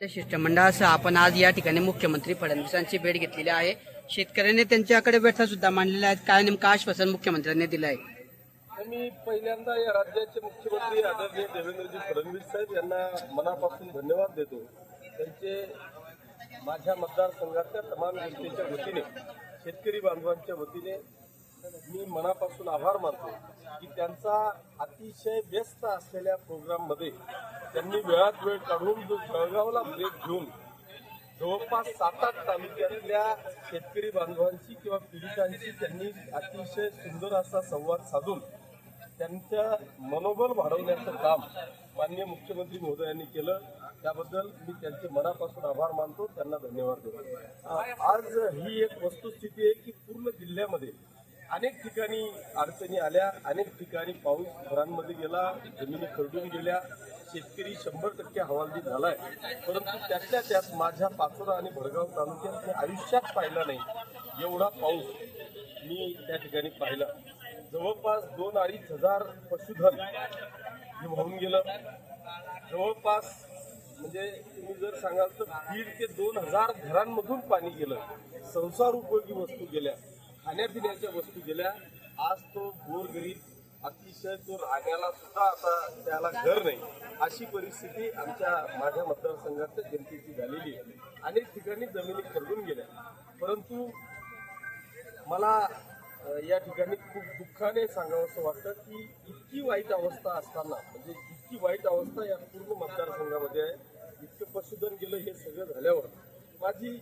शिष्टमंडळासह आपण आज या ठिकाणी मुख्यमंत्री फडणवीसांची भेट घेतलेली आहे. शेतकऱ्यांनी त्यांच्याकडे व्यथा सुद्धा मांडलेल्या आहेत. काय नेमकं आश्वासन मुख्यमंत्र्यांनी दिलं आहे तर मी पहिल्यांदा या राज्याचे मुख्यमंत्री आदरणीय देवेंद्रजी फडणवीस साहेब यांना मनापासून धन्यवाद देतो. त्यांचे माझ्या मतदारसंघातल्या तमाम जनतेच्या वतीने शेतकरी बांधवांच्या वतीने मी मनापासून आभार मानतो की त्यांचा अतिशय व्यस्त असलेल्या प्रोग्राममध्ये त्यांनी वेळात वेळ काढून जो जळगावला ब्रेक घेऊन जवळपास सात आठ तालुक्यातल्या शेतकरी बांधवांशी किंवा पीडितांशी त्यांनी अतिशय सुंदर असा संवाद साधून त्यांच्या मनोबल वाढवण्याचं काम माननीय मुख्यमंत्री महोदयांनी केलं. त्याबद्दल मी त्यांचे मनापासून आभार मानतो. त्यांना धन्यवाद देतो. आज ही एक वस्तुस्थिती आहे की पूर्ण जिल्ह्यामध्ये अनेक ठिकाणी अडचणी आल्या अनेक ठिकाणी पाऊस घरांमध्ये गेला जमिनी खरडून गेल्या शेतकरी शंभर टक्के हवालदिल झालाय. परंतु त्यातल्या त्यात माझ्या पाचोरा आणि भडगाव तालुक्यात मी आयुष्यात पाहिला नाही एवढा पाऊस मी त्या ठिकाणी पाहिला. जवळपास दोन अडीच हजार पशुधन हे वाहून गेलं. जवळपास म्हणजे तुम्ही जर सांगाल तर दीड ते दोन हजार घरांमधून पाणी गेलं. संसार उपयोगी वस्तू गेल्या. खाण्यापिण्याच्या वस्तू गेल्या आज तो गोरगरीब अतिशय तो रागाला सुद्धा आता त्याला घर नाही. अशी परिस्थिती आमच्या माझ्या मतदारसंघातल्या जनतेची झालेली आहे. अनेक ठिकाणी जमिनी खरडून गेल्या. परंतु मला या ठिकाणी खूप दुःखाने सांगावंसं वाटतं की इतकी वाईट अवस्था असताना म्हणजे इतकी वाईट अवस्था या पूर्ण मतदारसंघामध्ये आहे. इतकं पशुधन गेलं हे सगळं झाल्यावर माझी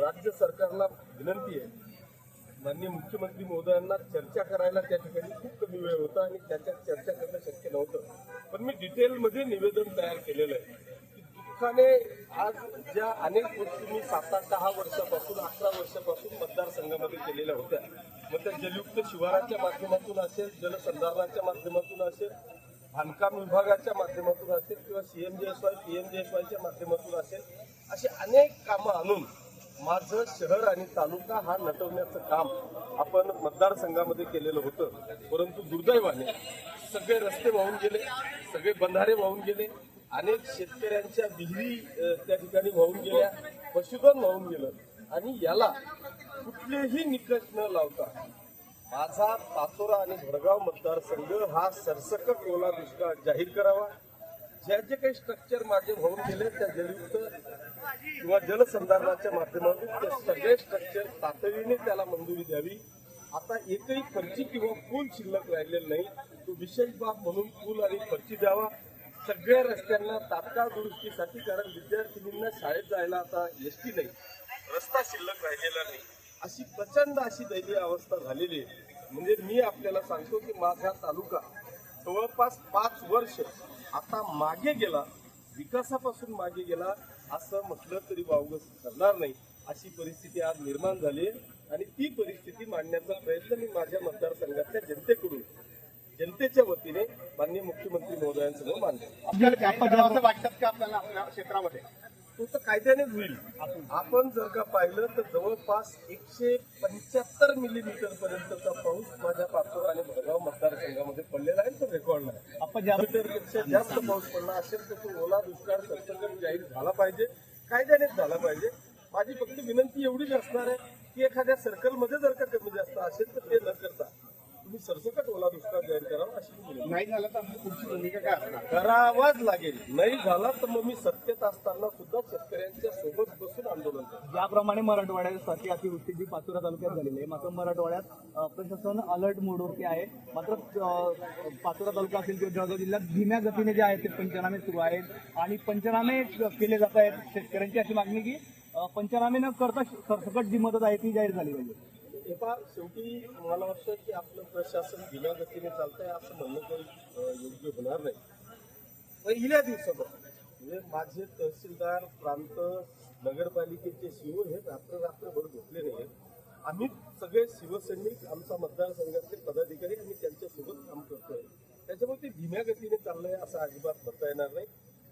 राज्य सरकारला विनंती आहे माननीय मुख्यमंत्री महोदयांना चर्चा करायला त्या ठिकाणी खूप कमी वेळ होता आणि त्याच्यात चर्चा करणं शक्य नव्हतं. पण मी डिटेलमध्ये निवेदन तयार केलेलं आहे. दुःखाने आज ज्या अनेक गोष्टी मी सात आठ दहा वर्षापासून अकरा वर्षापासून मतदारसंघामध्ये केलेल्या होत्या. मग त्या जलयुक्त शिवाराच्या माध्यमातून असेल जलसंधारणाच्या माध्यमातून असेल बांधकाम विभागाच्या माध्यमातून असेल किंवा सीएमजीएसवाय पीएमजीएसवायच्या माध्यमातून असेल असे अनेक कामं आणून माझं शहर आणि तालुका हा नटवण्याचं काम आपण मतदारसंघामध्ये केलेलं होतं. परंतु दुर्दैवाने सगळे रस्ते वाहून गेले सगळे बंधारे वाहून गेले अनेक शेतकऱ्यांच्या विहिरी त्या ठिकाणी वाहून गेल्या पशुधन वाहून गेलं. आणि याला कुठलेही निकष न लावता माझा पाचोरा आणि भडगाव मतदारसंघ हा सरसकट ओला दुष्काळ जाहीर करावा. ज्या जे काही स्ट्रक्चर माझे होऊन गेले त्या जलयुक्त किंवा जलसंधारणाच्या माध्यमातून सगळे स्ट्रक्चर तातडीने त्याला मंजुरी द्यावी. आता एकही खर्ची किंवा पूल शिल्लक राहिलेला नाही. तो विशेष बाब म्हणून पूल आणि खर्ची द्यावा. सगळ्या रस्त्यांना तात्काळ दुरुस्तीसाठी कारण विद्यार्थिनींना शाळेत जायला आता एस टी नाही. रस्ता शिल्लक राहिलेला नाही. अशी प्रचंड अशी दैनीय अवस्था झालेली आहे. म्हणजे मी आपल्याला सांगतो की माझा तालुका जवळपास पाच वर्ष आता मागे गेला. विकासापासून मागे गेला. असं म्हटलं तरी वावगं ठरणार नाही. अशी परिस्थिती आज निर्माण झाली आहे आणि ती परिस्थिती मांडण्याचा प्रयत्न मी माझ्या मतदारसंघातल्या जनतेकडून जनतेच्या वतीने माननीय मुख्यमंत्री महोदयांसमोर असं वाटतात का आपल्याला आपल्या क्षेत्रामध्ये. तो तर कायद्यानेच होईल. आपण जर का पाहिलं तर जवळपास एकशे पंच्याहत्तर मिलीमीटर पर्यंतचा पाऊस माझ्या पाचोरा आणि भडगाव मतदारसंघामध्ये पडलेला आहे तो रेकॉर्ड नाही आपण ज्या पेक्षा जास्त पाऊस पडला असेल तर तो ओला दुष्काळ संसर्ग जाहीर झाला पाहिजे. कायद्यानेच झाला पाहिजे. माझी फक्त विनंती एवढीच असणार आहे की एखाद्या सर्कलमध्ये जर का कमी जास्त असेल तर ते न करता तुम्ही सरसकट ओला दुष्काळ जाहीर करावा अशी नाही झालं तर पुढची भूमिका काय असणार? करावाच लागेल. नाही झाला तर मग मी सत्तेत असताना सुद्धा शेतकऱ्यांच्या सोबत बसून आंदोलन करेन ज्याप्रमाणे मराठवाड्यासाठी अतिवृष्टी जी पाचोरा तालुक्यात झालेली आहे. मात्र मराठवाड्यात अ, प्रशासन अलर्ट मोडवरती आहे. मात्र अ, पाचोरा तालुका असेल किंवा जळगाव जिल्ह्यात धीम्या गतीने जे आहेत ते पंचनामे सुरू आहेत. आणि पंचनामे केले जात आहेत शेतकऱ्यांची अशी मागणी की अ, पंचनामे न करता सरसकट जी मदत आहे ती जाहीर झाली पाहिजे. हे पहा शेवटी मला वाटतं की आपलं प्रशासन धीम्या गतीने चालतंय असं म्हणणं काही योग्य होणार नाही. पहिल्या दिवसापासून. म्हणजे माझे तहसीलदार प्रांत नगरपालिकेचे शिव हे रात्र रात्रभर झोपले नाही आम्ही सगळे शिवसैनिक आमचा मतदारसंघातले पदाधिकारी आम्ही त्यांच्यासोबत काम करतोय. त्याच्यामुळे ते धीम्या गतीने चाललंय असं अजिबात म्हणता येणार नाही.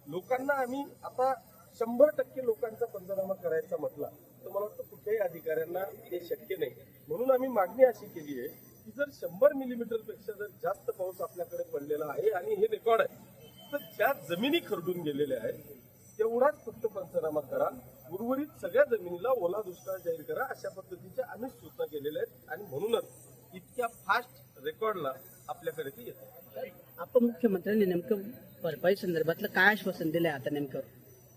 लोकांना आम्ही आता शंभर टक्के लोकांचा पंचनामा करायचा म्हटला. तर मला वाटतं कुठल्याही अधिकाऱ्यांना ते शक्य नाही. म्हणून आम्ही मागणी अशी केली आहे की जर शंभर मिलीमीटरपेक्षा जर जास्त पाऊस आपल्याकडे पडलेला आहे आणि हे रेकॉर्ड आहे तर ज्या जमिनी खरडून गेलेल्या आहेत तेवढाच फक्त पंचनामा करा. उर्वरित सगळ्या जमिनीला ओला दुष्काळ जाहीर करा अशा पद्धतीच्या अनेक सूचना केलेल्या आहेत आणि म्हणूनच इतक्या फास्ट रेकॉर्डला आपल्याकडे ते येतात. आपण मुख्यमंत्र्यांनी नेमकं भरपाई संदर्भातलं काय आश्वासन दिलंय आता नेमकं?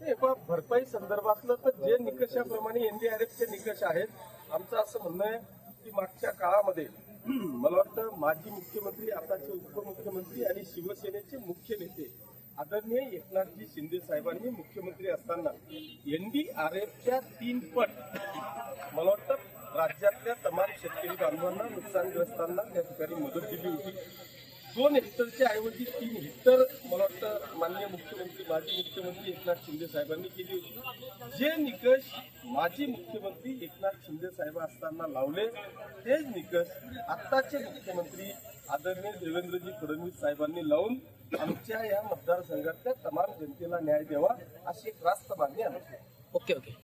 भरपाई संदर्भातलं तर जे निकषाप्रमाणे एनडीआरएफचे निकष आहेत आमचं असं म्हणणं आहे की मागच्या काळामध्ये मला वाटतं माजी मुख्यमंत्री आताचे उपमुख्यमंत्री आणि शिवसेनेचे मुख्य नेते आदरणीय एकनाथजी शिंदे साहेबांनी मुख्यमंत्री असताना एनडीआरएफच्या तीन पट मला वाटतं राज्यातल्या तमाम शेतकरी बांधवांना नुकसानग्रस्तांना त्या ठिकाणी मदत दिली होती. दोन हेक्टरच्या ऐवजी तीन हेक्टर मला वाटतं माननीय मुख्यमंत्री माजी मुख्यमंत्री एकनाथ शिंदे साहेबांनी केली होती जे निकष माजी मुख्यमंत्री एकनाथ शिंदे साहेब असताना लावले तेच निकष आत्ताचे मुख्यमंत्री आदरणीय देवेंद्रजी फडणवीस साहेबांनी लावून आमच्या या मतदारसंघातल्या तमाम जनतेला न्याय द्यावा अशी एक रास्त मागणी आमची आहे. Okay okay